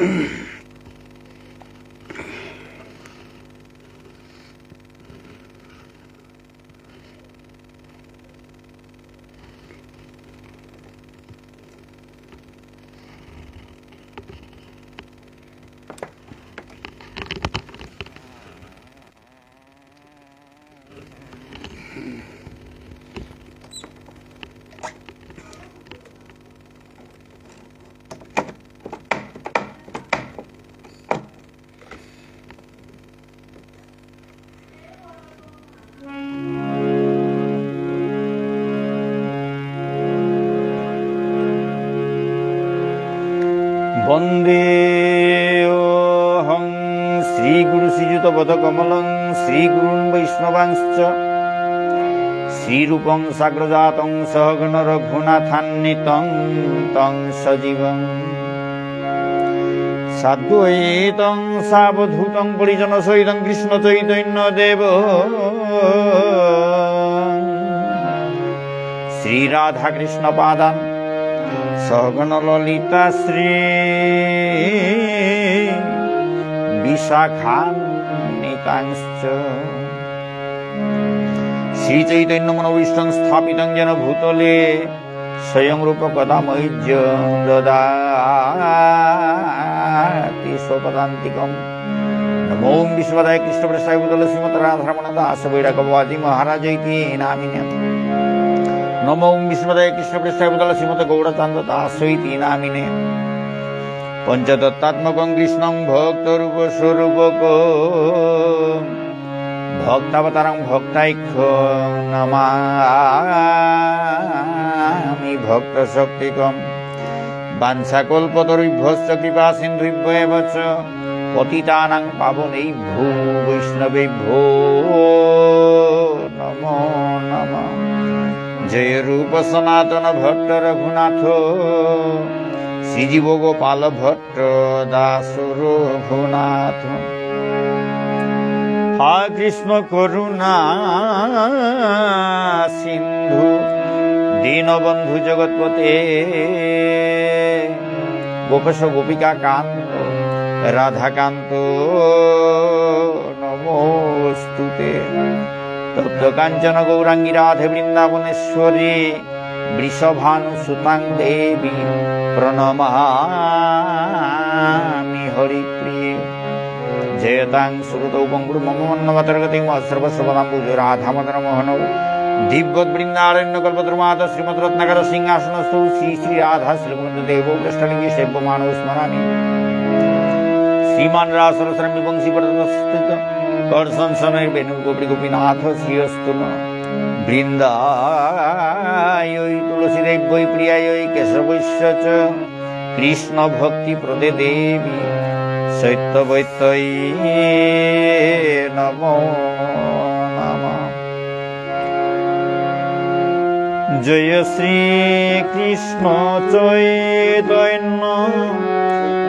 mm বন্দে অহং শ্রীগুরু শ্রীযুত পদকমলং শ্রীগুরুন বৈষ্ণবাংশ্চ। শ্রীরূপং সাগ্রজাতং সহগণ রঘুনাথান্বিতং তং সজীবং। সাদ্বৈতং সাবধূতং পরিজন সহিতং কৃষ্ণ চৈতন্য দেব। শ্রীরাধা কৃষ্ণ পাদান সগণ ললিতা শ্রী বিশাখান্বিতাংশ্চ শ্রী চৈতন্য মনোবিষ্টং স্থাপিতং যেন ভূতলে স্বয়ং রূপ কদা মৈর্য দদাতি স্বপদান্তিকম। নমো বিশ্বদায় কৃষ্ণ প্রসায় ভূতলে শ্রীমত রাধারমণ দাস বৈরাগবাদী মহারাজ ইতি নামিনে। নমো বিষ্ণুদেয় কৃষ্ণ পৃষ্ঠায় বুদল শ্রীমত গৌরচান্দ দাসইতি নামিনে। পঞ্চদত্তাত্মকং কৃষ্ণং ভক্তরূপ স্বরূপক ভক্তাবতারং ভক্তাইক্ষ নমামি ভক্ত শক্তিকম বাঞ্ছাকল্পতরুভ্যশ্চ কৃপা সিন্ধুভ্য এব চ পতিতানাং পাবনৈভ্যো বৈষ্ণবেভ্যো নমো নমঃ। জয় রূপ সনাতন ভট্ট রঘুনাথ। শ্রীজীব গোপাল ভট্ট দাস রঘুনাথ। হা কৃষ্ণ করুণা সিন্ধু, দীনবন্ধু জগৎপতে। গোপেশ গোপিকা কান্ত, রাধাকান্ত, নমস্তুতে। তপ্ত কাঞ্চন গৌরাঙ্গী রাধে বৃন্দাবনেশ্বরী বৃষভানু সুতাং দেবী প্রণমামি হরিপ্রিয়ে। জয়তাং শ্রুতৌ পঙ্গুর মমন্নগতর্গতি সর্বসর্বদাম্বুজ রাধামদন মোহন দিব্যৎ বৃন্দারণ্য কল্পদ্রুমাত শ্রীমদ রত্নাকর সিংহাসনস্থ শ্রী শ্রী রাধা শ্রীমন্ত দেব পৃষ্ঠলিঙ্গি সেব্যমানৌ স্মরামি শ্রীমান রাসরসরম বিবংশী পরস্থিত সময় বেণু গোপী গোপীনাথ শ্রীয়স্তু বৃন্দায় তুলসী দেব্যই প্রিয়ায় কেশবৈশ্য কৃষ্ণ ভক্তি প্রদে দেবী সৈত্যবৈত্যই নম নম জয় শ্রী কৃষ্ণ চৈতন্য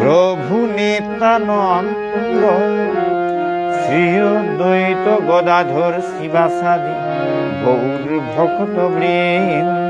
প্রভু নিত্যানন্দ শ্রী দ্বৈত গদাধর শিবাসাদি গৌর ভক্ত বৃন্দ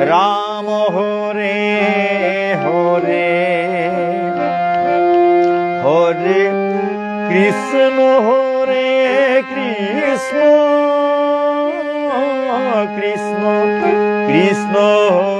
राम रामो रे कृष्ण रे कृष्ण। कृष्ण कृष्ण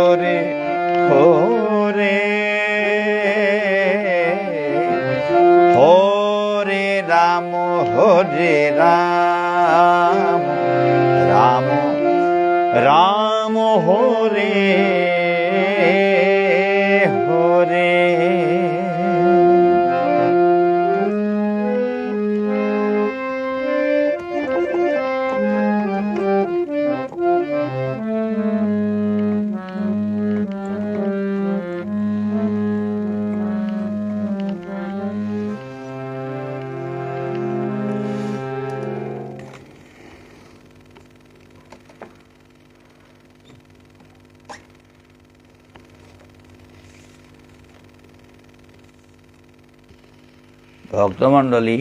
হরে রাম রাম রাম হরে ভক্তমণ্ডলী।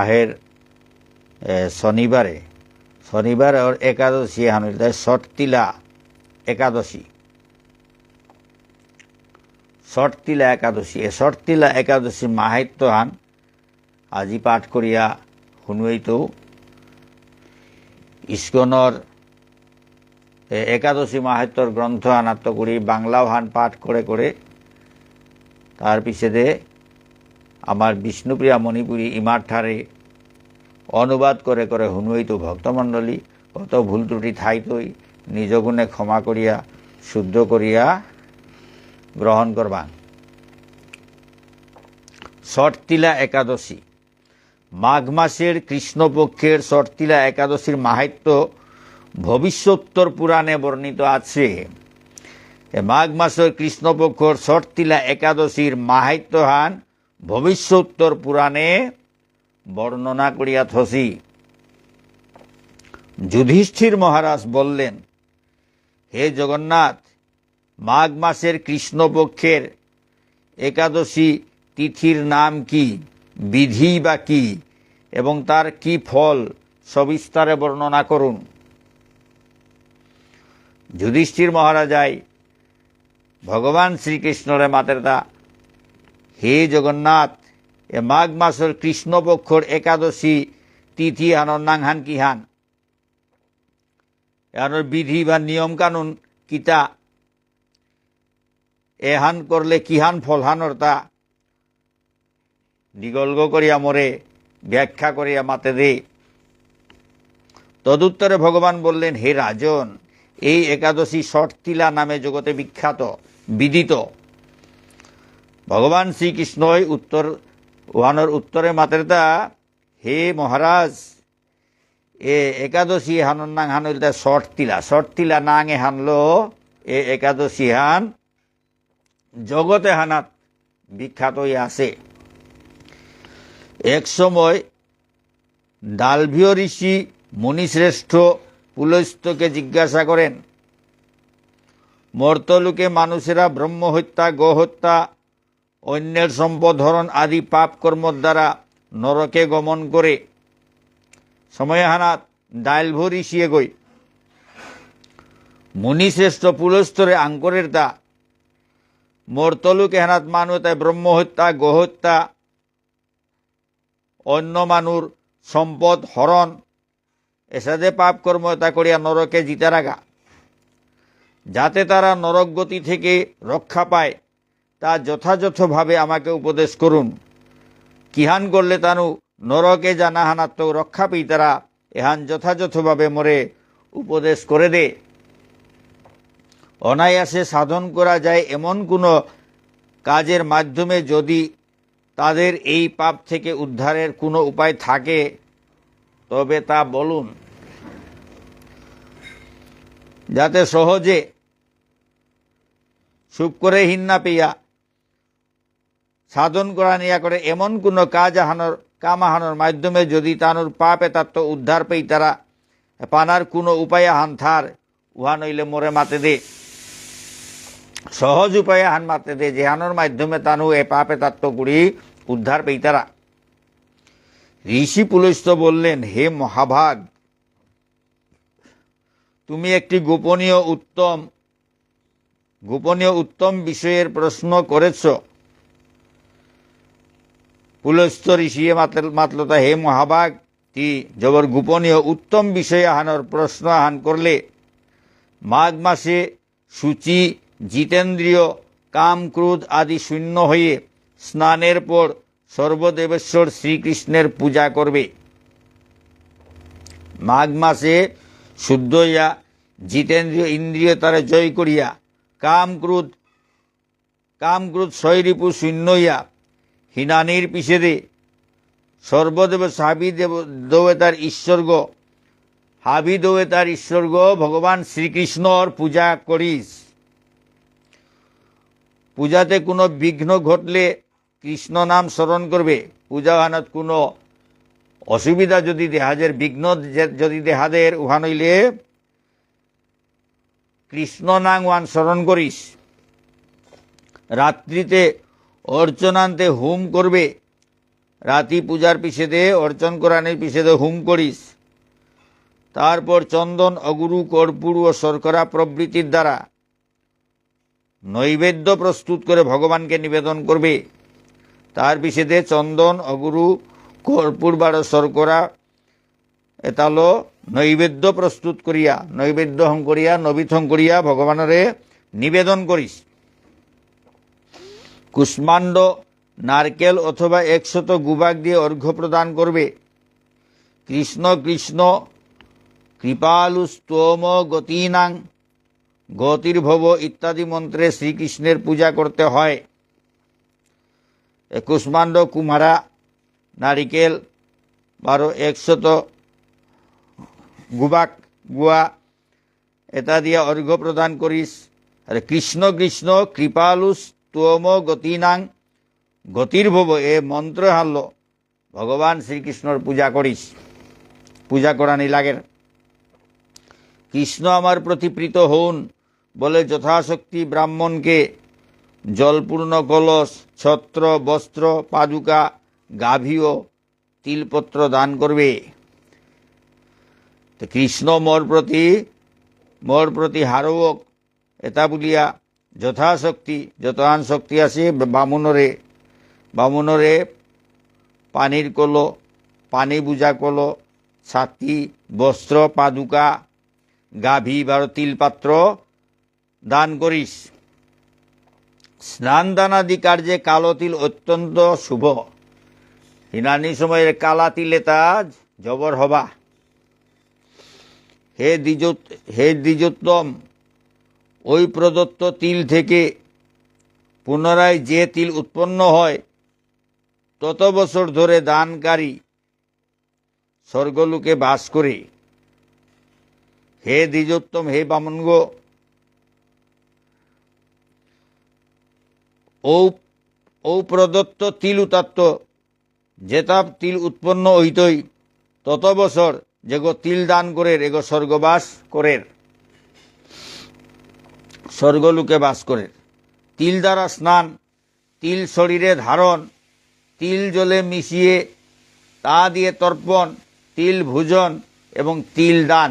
আহের শনিবারে শনিবার আর একাদশী হানুর শর্তিলা একাদশী শর্তিলা একাদশী, এ শর্তিলা একাদশী মাহাত্য হান আজি পাঠ করিয়া শুনুৱেইতো ইস্কনৰ একাদশী মাহাত্যর গ্রন্থ আনাত্ম করি, বাংলাও হান পাঠ করে করে। তার পিছনে আমার বিষ্ণুপ্রিয়া মণিপুরী ইমার ঠারে অনুবাদ করে করে শুনুইতো ভক্তমণ্ডলী কত ভুল ত্রুটি থাইতই নিজ গুণে ক্ষমা করিয়া, শুদ্ধ করিয়া গ্রহণ করবা। শর্তিলা একাদশী। মাঘ মাসের কৃষ্ণপক্ষের শর্তিলা একাদশীর মাহাত্য ভবিষ্যোত্তর পুরাণে বর্ণিত আছে মাঘ মাসের কৃষ্ণপক্ষর শর্তিলা একাদশীর মাহাত্যহান ভবিষ্যোত্তর পুরাণে বর্ণনা করিয়া থসি। যুধিষ্ঠির মহারাজ বললেন, হে জগন্নাথ, মাঘ মাসের কৃষ্ণপক্ষের একাদশী তিথির নাম কি, বিধি বা কি, এবং তার কি ফল, সবিস্তারে বর্ণনা করুন। যুধিষ্ঠির মহারাজাই ভগবান শ্রীকৃষ্ণরে মাতেরতা হে জগন্নাথ, এ মাঘ মাসের কৃষ্ণপক্ষর একাদশী তিথি হানর নাংহান কিহান এহানোর বিধি বা নিয়ম কানুন কিতা এহান করলে কিহান ফলহানর তা? নিগল্গ করিয়া মরে, ব্যাখ্যা করিয়া মাতে দে। তদুত্তরে ভগবান বললেন, হে রাজন এই একাদশী শর্তিলা নামে জগতে বিখ্যাত, বিদিত। ভগবান শ্রীকৃষ্ণই উত্তর ওহানোর উত্তরে মাত্রেতা হে মহারাজ, এ একাদশী হানন নাং হানুল তা শর্ট তিলা শর্ট তিলা নাং এ হানলো, এ একাদশী হান জগতে হানাত বিখ্যাত আছে এক সময় ডালভিয় ঋষি মুনিশ্রেষ্ঠ পুলস্তকে জিজ্ঞাসা করেন, মর্তলোকে মানুষেরা ব্রহ্ম হত্যা গোহত্যা, অন্যের সম্পদ হরণ আদি পাপ কর্মর দ্বারা নরকে গমন করে। সময়হানাত ডাইলভ ঋষিয়ে গই মুনিশ্রেষ্ঠ পুলস্তরে আঙ্করের তা মর্তলোকে হেনাত মানুষ তাই ব্রহ্ম হত্যা গোহত্যা, অন্য মানুর সম্পদ হরণ এসাদে পাপ কর্ম তা করিয়া নরকে জিতে রাখা। যাতে তারা নরক গতি থেকে রক্ষা পায়, তা যথাযথভাবে আমাকে উপদেশ করুন। কিহান করলে তানু নরকে জানা হানাত্ম রক্ষা পেই তারা এহান যথাযথভাবে মরে উপদেশ করে দে। অনায়াসে সাধন করা যায় এমন কোনো কাজের মাধ্যমে যদি তাদের এই পাপ থেকে উদ্ধারের কোনো উপায় থাকে তবে তা বলুন। যাতে সহজে সুখ করে হিন্না পেয়া সাধন করা নিয়া করে এমন কোনো কাজ আহানোর কাম আহানোর মাধ্যমে যদি তানুর পাপে তাত্ত্ব উদ্ধার পেই তারা, পানার কোনো উপায় আহান থার, উহা নইলে মরে মাতে দে। সহজ উপায়ে হান মাতে দে, যে হানোর মাধ্যমে তানু এ পাপে তাত্ত্ব গুড়ি উদ্ধার পেই তারা। ঋষি পুলস্ত বললেন, হে মহাভাগ, তুমি একটি গোপনীয় উত্তম গোপনীয় উত্তম বিষয়ের প্রশ্ন করেছ। পুলস্ত ঋষিয়ে মাতলতা হে মহাভাগ, তি জবর গোপনীয় উত্তম বিষয়ে আহানোর প্রশ্ন আহান করলে, মাঘ মাসে সূচি, জিতেন্দ্রীয়, কাম ক্রোধ আদি শূন্য হয়ে স্নানের পর সর্বদেবেশ্বর শ্রীকৃষ্ণের পূজা করবে। মাঘ মাসে শুদ্ধ হইয়া, জিতেন্দ্রীয় ইন্দ্রিয় তারা জয় করিয়া কাম ক্রোধ কাম ক্রোধ শৈরিপু শূন্য হইয়া, হিনানির পিছেদে সর্বদেব সাবি দেব দৌয়ে তার ঈশ্বর্গ, হাবি দৌয়ে তার ঈশ্বর্গ ভগবান শ্রীকৃষ্ণর পূজা করিস। পূজাতে কোনো বিঘ্ন ঘটলে কৃষ্ণ নাম স্মরণ করবে পূজা হানত কোনো অসুবিধা যদি দেহাজের বিঘ্ন যদি দেহাদের উহা নইলে কৃষ্ণ নাম ওয়ান স্মরণ করিস। রাত্রিতে অর্চনান্তে হোম করবে, রাতি পূজার পিছেদে, অর্চন করানোর পিছেদে হোম করিস। তারপর চন্দন, অগুরু, কর্পূর ও শর্করা প্রভৃতির দ্বারা নৈবেদ্য প্রস্তুত করে ভগবানকে নিবেদন করবে। তার পিছেদে চন্দন, অগুরু, কর্পূর, বারো শর্করা, এতালো নৈবেদ্য প্রস্তুত করিয়া নৈবেদ্য হং করিয়া, নবিথং করিয়া ভগবানরে নিবেদন করিস। কুষ্মাণ্ড, নারকেল অথবা একশত গুবাক দিয়ে অর্ঘ্য প্রদান করবে। কৃষ্ণ কৃষ্ণ, কৃপালু, স্তোম, গতিনাং, গতির্ভব ইত্যাদি মন্ত্রে শ্রীকৃষ্ণের পূজা করতে হয়। এ কুষ্মাণ্ড কুমারা, নারিকেল, বারো, একশত, গুবাক, গুয়া, এটা দিয়া অর্ঘ্য প্রদান করিস। আর কৃষ্ণ কৃষ্ণ কৃপালু স্তোম গতিনাং, গতির্ভব, এ মন্ত্র হারল ভগবান শ্রীকৃষ্ণর পূজা করিস। পূজা করানি লাগের। কৃষ্ণ আমার প্রতি প্রীত হউন, বলে যথাশক্তি ব্রাহ্মণকে জলপূর্ণ কলস, ছত্র, বস্ত্র, পাদুকা গাভীয় তিলপত্র দান করবে। তো কৃষ্ণ মোর প্রতি মোর প্রতি হারওক এটা বলিয়া যথাশক্তি, যতহান শক্তি আছে বামুনরে বামুনরে পানির কলো, পানি বুজা কলো, ছাতি, বস্ত্র, পাদুকা, গাভী, বারো তিলপাত্র দান করিস। স্নান দানাদি কার্যে কালো তিল অত্যন্ত শুভ। হিনানি সময়ের কালা তিলে তাজ জবর হবা। হে দ্বিজোত হে দ্বিজোত্তম, ওই প্রদত্ত তিল থেকে পুনরায় যে তিল উৎপন্ন হয়, তত বছর ধরে দানকারী স্বর্গলোকে বাস করে। হে দ্বিজোত্তম, হে বামনগ ও ও প্রদত্ত তিল উতাত্ত যেতা তিল উৎপন্ন হইতই, তত বছর যেগো তিল দান করে এগো স্বর্গবাস করে স্বর্গলোকে বাস করে তিল দ্বারা স্নান, তিল শরীরে ধারণ, তিল জলে মিশিয়ে তা দিয়ে তর্পণ, তিল ভোজন এবং তিল দান,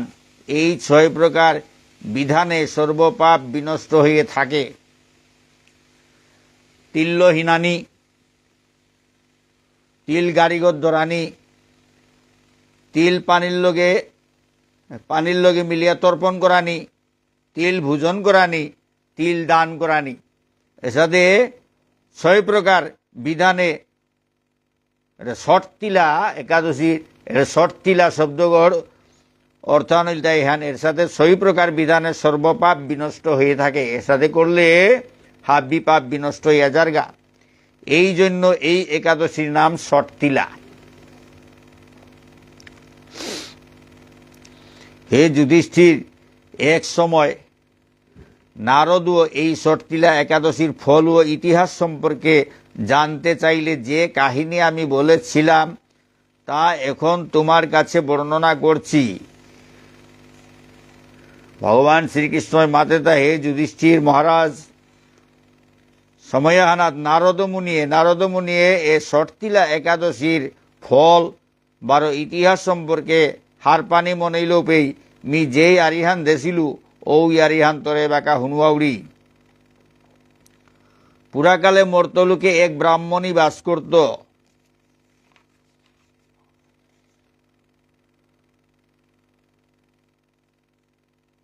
এই ছয় প্রকার বিধানে সর্বপাপ বিনষ্ট হয়ে থাকে। তিল্যহীনানি তিল গাড়িগর দরানি, তিল পানির লগে পানির লগে মিলিয়া তর্পণ করানি, তিল ভোজন করানি, তিল দান করানি। এসাথে ছয় প্রকার বিধানে এটা শর্তিলা একাদশী এটা শর্তিলা শব্দগড় অর্থানুলতা ইহান এর সাথে ছয় প্রকার বিধানের সর্বপাপ বিনষ্ট হয়ে থাকে। এর সাথে করলে হাব্বি পাপ বিনষ্ট হইয়া যারগা এই জন্য এই একাদশীর নাম শর্তিলা হে যুধিষ্ঠির, এক সময় নারদও এই শর্তিলা একাদশীর ফল ও ইতিহাস সম্পর্কে জানতে চাইলে যে কাহিনী আমি বলেছিলাম, তা এখন তোমার কাছে বর্ণনা করছি। ভগবান শ্রীকৃষ্ণের মাতেতা, হে যুধিষ্ঠির মহারাজ সময়াহানাত নারদ মুনিয়ে নারদ মুনিয়ে এ শর্তিলা একাদশীর ফল বারো ইতিহাস সম্পর্কে হার পানি মনেইল পেই। মি যেই আরিহান দেছিলু ও আরিহান তরে বাঁকা হুনুয়াউড়ি পুরাকালে মর্তলুকে এক ব্রাহ্মণী বাস করত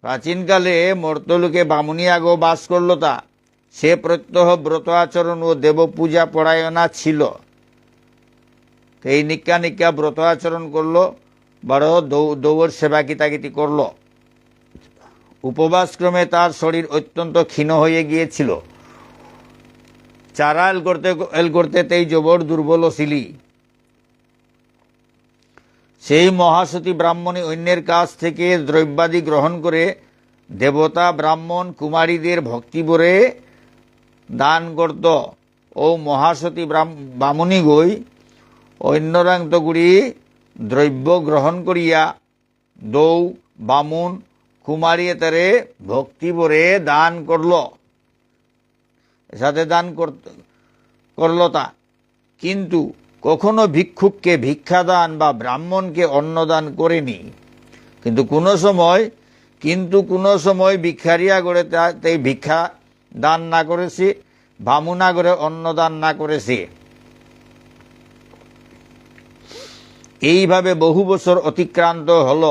প্রাচীনকালে মর্তলুকে বামুনিয়াগো বাস করল তা সে প্রত্যহ ব্রত আচরণ ও দেব পূজা পরায়ণা ছিল। এই নিকা নিকা ব্রত আচরণ করল, বড় দৌড় সেবা কিতাকিতি করল। উপবাসক্রমে তার শরীর অত্যন্ত ক্ষীণ হয়ে গিয়েছিল। চারা এল করতে এল করতে তেই জবর দুর্বল ছিলি সেই মহাসতী ব্রাহ্মণী অন্যের কাছ থেকে দ্রব্যাদি গ্রহণ করে দেবতা ব্রাহ্মণ কুমারীদের ভক্তিবরে দান করত। ও মহাসতী বামুনি গই অন্যরাংতগুড়ি দ্রব্য গ্রহণ করিয়া দৌ বামুন কুমারী তারে ভক্তিবরে দান করল। সাথে দান করল তা। কিন্তু কখনো ভিক্ষুককে ভিক্ষাদান বা ব্রাহ্মণকে অন্নদান করেনি। কিন্তু কোনো সময়, কিন্তু কোনো সময় ভিক্ষারিয়া করে তাই ভিক্ষা দান না করেছে বামুনা করে অন্ন দান না করেছে। এইভাবে বহু বছর অতিক্রান্ত হল।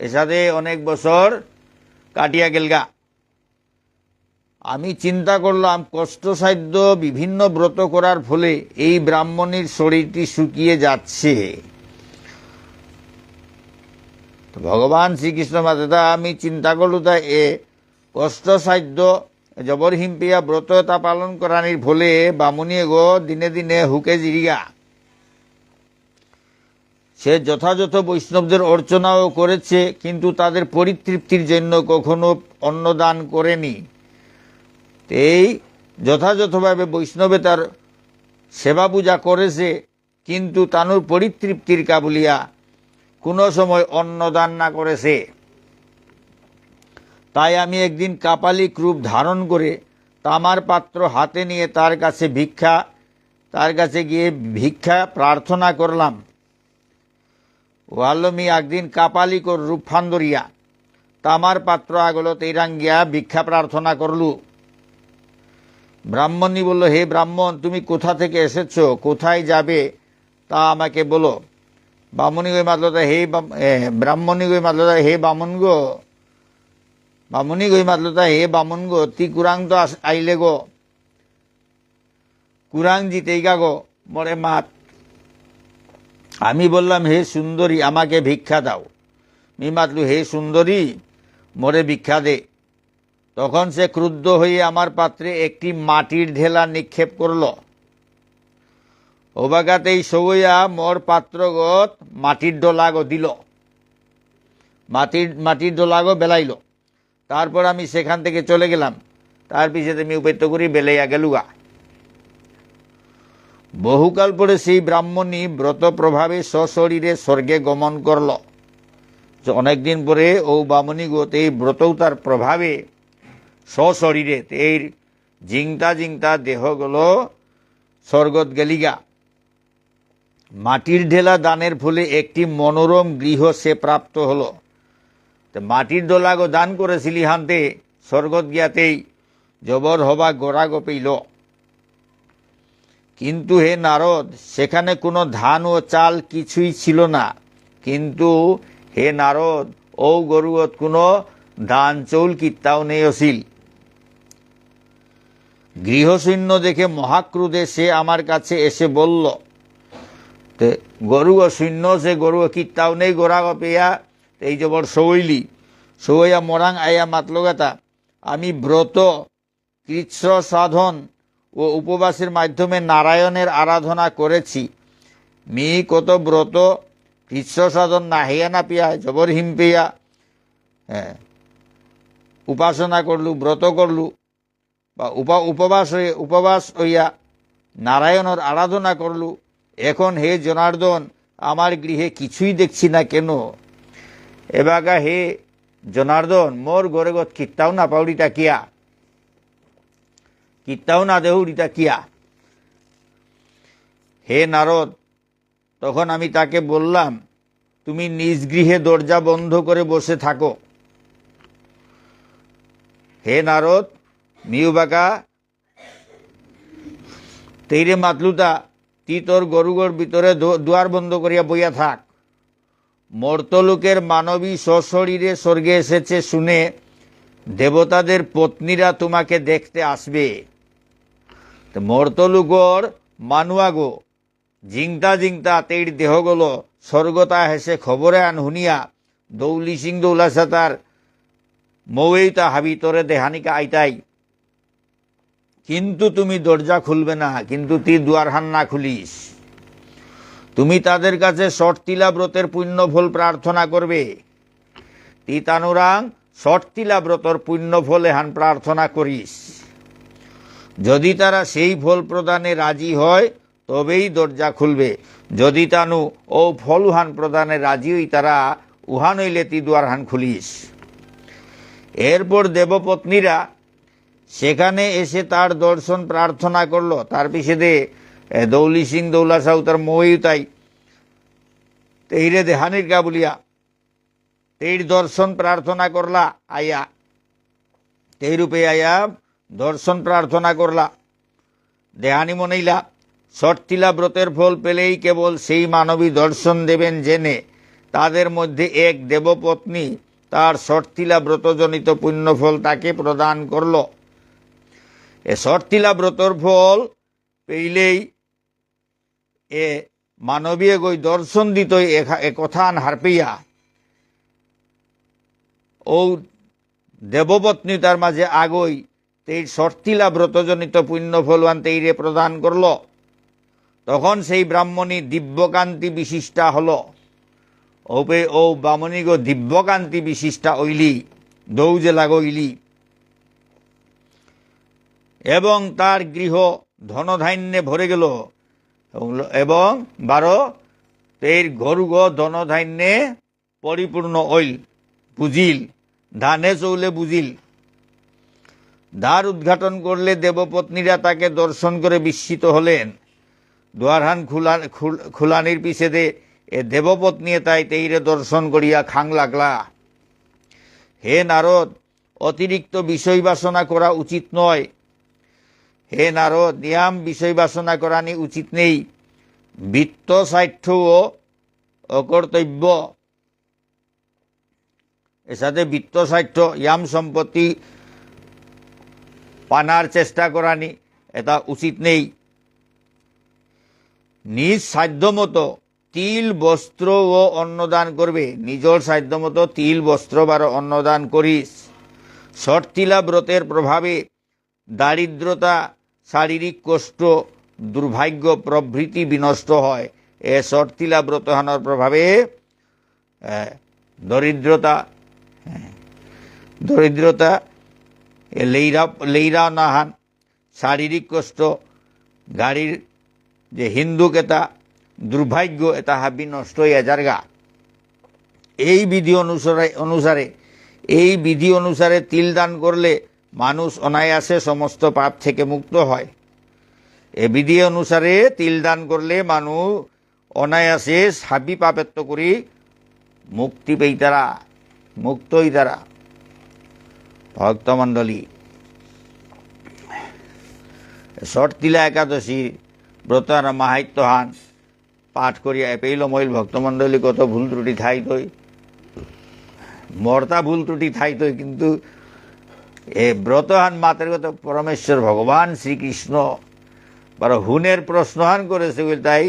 এসাথে অনেক বছর কাটিয়া গেলগা আমি চিন্তা করলাম কষ্টসাধ্য বিভিন্ন ব্রত করার ফলে এই ব্রাহ্মণীর শরীরটি শুকিয়ে যাচ্ছে। ভগবান শ্রীকৃষ্ণ মাতা আমি চিন্তা করলু, তা এ কষ্টসাধ্য জবর হিম্পিয়া ব্রততা পালন করানির ফলে বামুনিয়ে গো দিনে দিনে হুকে জিরিয়া সে যথাযথ বৈষ্ণবদের অর্চনাও করেছে কিন্তু তাদের পরিতৃপ্তির জন্য কখনো অন্নদান করেনি এই যথাযথভাবে বৈষ্ণবে তার সেবা পূজা করেছে কিন্তু তানুর পরিতৃপ্তির কাবুলিয়া কোনো সময় অন্নদান না করেছে তাই আমি একদিন কাপালিক রূপ ধারণ করে তামার পাত্র হাতে নিয়ে তার কাছে ভিক্ষা, তার কাছে গিয়ে ভিক্ষা প্রার্থনা করলাম। ওয়াল্লমি একদিন কাপালিকর রূপ ফান্দরিয়া তামার পাত্র আগলো তেরাঙ্গিয়া ভিক্ষা প্রার্থনা করলু। ব্রাহ্মণী বলল, হে ব্রাহ্মণ, তুমি কোথা থেকে এসেছ? কোথায় যাবে? তা আমাকে বলো। বামুনি গই মাতলতা হে ব্রাহ্মণী গই মাতলতা হে বামুন গো বামুনি গই মাতলতা হে বামুন গো, তি কুরাং তো আইলে গো। কুরাং জিতেই গা গো মরে মাত। আমি বললাম, হে সুন্দরী আমাকে ভিক্ষা দাও। মি মাতলু, হে সুন্দরী মোরে ভিক্ষা দে। তখন সে ক্রুদ্ধ হয়ে আমার পাত্রে একটি মাটির ঢেলা নিক্ষেপ করল ওবাগাতেই সবইয়া মোর পাত্রগত মাটির ডোলাগো দিল। মাটির মাটির ডোলাগো বেলাইল। তারপর আমি সেখান থেকে চলে গেলাম। তার পিছিয়ে আমি উপেত্য করি, বেলাইয়া গেলুগা। বহুকাল পরে সেই ব্রাহ্মণী ব্রত প্রভাবে সশরীরে স্বর্গে গমন করল। অনেকদিন পরে ও বামনী গোত এই ব্রতৌতার প্রভাবে সশরীরে এই জিংতা জিংতা দেহ দেহগুলো স্বর্গত গেলিগা। মাটির ঢেলা দানের ফলে একটি মনোরম গৃহ সে প্রাপ্ত হলো। তো মাটির দোলাগো দান করেছিলি হানতে, স্বর্গত গিয়াতেই জবর হবা গোড়াগো পেইল। কিন্তু হে নারদ, সেখানে কোনো ধান ও চাল কিছুই ছিল না। কিন্তু হে নারদ, ও গরুয়ত কোনো ধান চৌল কিত্তাও নেই অছিল গৃহশূন্য দেখে মহাক্রুদে সে আমার কাছে এসে বলল গরু শূন্য সে গরু কিত্তাও নেই গোড়া পেয়া এই জবর সইলি সইয়া মরাং আয়া মাতলগাতা আমি ব্রত কৃচ্ছ সাধন ও উপবাসের মাধ্যমে নারায়ণের আরাধনা করেছি। মি কত ব্রত কৃচ্ছ সাধন না হেয়া না পিয়া, জবর হিম পেয়া। হ্যাঁ উপাসনা করলু, ব্রত করলু, বা উপা, উপবাস হয়ে, উপবাস হইয়া নারায়ণের আরাধনা করলু। এখন হে জনার্দন, আমার গৃহে কিছুই দেখছি না কেন? এবাগা হে জনার্দন, মোর গরে গত কিত্তাও না পাউরিটা কিয়া? কিত্তাও না দেহুরিটা কিয়া? হে নারদ, তখন আমি তাকে বললাম, তুমি নিজ গৃহে দরজা বন্ধ করে বসে থাকো। হে নারদ, মিউবাকা, তেইরে মাতলুতা, তি তোর গরুগর ভিতরে দুয়ার বন্ধ করিয়া বইয়া থাক। মর্তলোকের মানবী সশরীরে স্বর্গে এসেছে শুনে দেবতাদের পত্নীরা তোমাকে দেখতে আসবে। মর্তলুকর মানুয়াগো জিংতা জিংতা তেইর দেহগুলো, স্বর্গতা হেসে খবরে আন হুনিয়া, দৌলি সিং দৌলাসা তার মৌয়েইতা হাবি, তোরে দেহানিকা আইতাই। কিন্তু তুমি দরজা খুলবে না, কিন্তু তুই দুয়ারহান না খুলিস। তুমি তাদের কাছে শর্তিলা ব্রতের পুণ্য ফল প্রার্থনা করবে। তি তানুরাং শর্তিলা ব্রতর পুণ্য ফল এহান প্রার্থনা করিস। যদি তারা সেই ফল প্রদানে রাজি হয়, তবেই দরজা খুলবে। যদি তানু ও ফল উহান প্রদানে রাজি হই, তারা উহান হইলে তি দুয়ারহান খুলিস। এরপর দেবপত্নীরা সেখানে এসে তার দর্শন প্রার্থনা করল। তার পিছনে দৌলি সিং দৌলা সাউ তার তাই। তেইরে দেহানির গা বলিয়া। তেইর দর্শন প্রার্থনা করলা, আয়া। তেই রূপে আয়া দর্শন প্রার্থনা করলা। দেহানি মনেইলা শর্তিলা ব্রতের ফল পেলেই কেবল সেই মানবী দর্শন দেবেন জেনে তাদের মধ্যে এক দেবপত্নী তার শর্তিলা ব্রতজনিত পুণ্যফল তাকে প্রদান করল। এ শর্তিলা ব্রতর ফল পেইলেই এ মানবীয় গই দর্শন দিত এ কথা আন হারপেইয়া ও দেবপত্নী তার মাঝে আগই তেই শর্তিলা ব্রতজনিত পুণ্য ফলওয়ান তেইরে প্রদান করল তখন সেই ব্রাহ্মণী দিব্যকান্তি বিশিষ্টা হল। ওপে ও বামনী গো দিব্যকান্তি বিশিষ্টা ওইলি দৌজে লাগইলি এবং তার গৃহ ধনধান্যে ভরে গেল। এবং বারো তের গরুগ ধনধান্যে পরিপূর্ণ ওইল বুঝিল, ধানে চৌলে বুঝিল। দ্বার উদ্ঘাটন করলে দেবপত্নীরা তাকে দর্শন করে বিস্মিত হলেন। দুয়ারহান খুল- খুলানির পিছেদে এ দেবপত্নী তাই তেইরে দর্শন করিয়া খাং লাগলা। হে নারদ, অতিরিক্ত বিষয় বাসনা করা উচিত নয়। হে নারদ, নিয়াম বিষয় বাসনা করানি উচিত নেই। বৃত্ত সাহিত্য ও অকর্তব্য এর সাথে বৃত্ত সাহিত্য ইয়াম সম্পত্তি পানার চেষ্টা করানি এটা উচিত নেই। নিজ সাধ্য মতো তিল বস্ত্র ও অন্নদান করবে নিজের সাধ্য মতো তিল বস্ত্র বার অন্নদান করিস ষটতিলা ব্রতের প্রভাবে দারিদ্রতা শারীরিক কষ্ট, দুর্ভাগ্য, প্রভৃতি বিনষ্ট হয়। এ ষটতিলা ব্রত হানোর প্রভাবে দরিদ্রতা দরিদ্রতা লেইরা লেইরা নাহান, শারীরিক কষ্ট, গাড়ির যে হিন্দুক এটা, দুর্ভাগ্য এটা হাবি নষ্ট হইয়া এই বিধি অনুসারে অনুসারে, এই বিধি অনুসারে তিল দান করলে মানুষ অনায়াসে সমস্ত পাপ থেকে মুক্ত হয়। এ বিধি অনুসারে তিল দান করলে মানুষ অনায়াসে সাবি পাপেত্ব করি মুক্তি পেই তারা, মুক্তই তারা। ভক্তমণ্ডলী শর্তিলা একাদশী ব্রতার মাহাত্যহান পাঠ করিয়া পেইল মহিল ভক্তমণ্ডলী কত ভুল ত্রুটি থাই তৈ মর্তা ভুল ত্রুটি থাই তৈ কিন্তু এ ব্রতহান মাতের কত পরমেশ্বর ভগবান শ্রীকৃষ্ণ, বড় হুনের প্রশ্নহান করেছে বলে তাই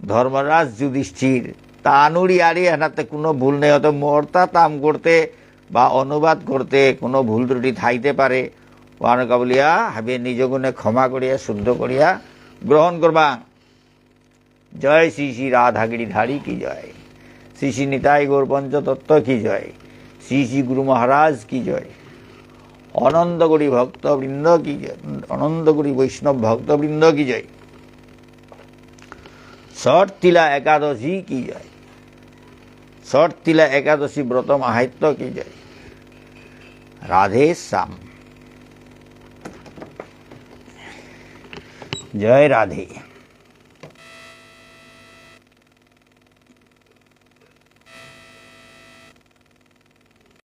ধর্মরাজ যুধিষ্ঠির, তানুরি আরি এনাতে কোনো ভুল নেই হয়তো মর্তা তাম করতে বা অনুবাদ করতে কোনো ভুল ত্রুটি থাইতে পারে। ওয়ানকা বলিয়া, হাবিয়ে নিজ গুণে ক্ষমা করিয়া, শুদ্ধ করিয়া গ্রহণ করবা। জয় শ্রী শ্রী রাধাগিরি ধারী কি জয়? শ্রী শ্রী নিতাই গৌর পঞ্চতত্ত্ব কি জয়? শ্রী শ্রী গুরু মহারাজ কি জয়? অনন্দগুড়ি ভক্তবৃন্দ কি জয়? অনন্দগুড়ি বৈষ্ণব ভক্তবৃন্দ কি জয়? ষট তিলা একাদশী কি জয়? ষট তিলা একাদশী ব্রত মাহাত্য কি জয়? রাধে শ্যাম। জয় রাধে।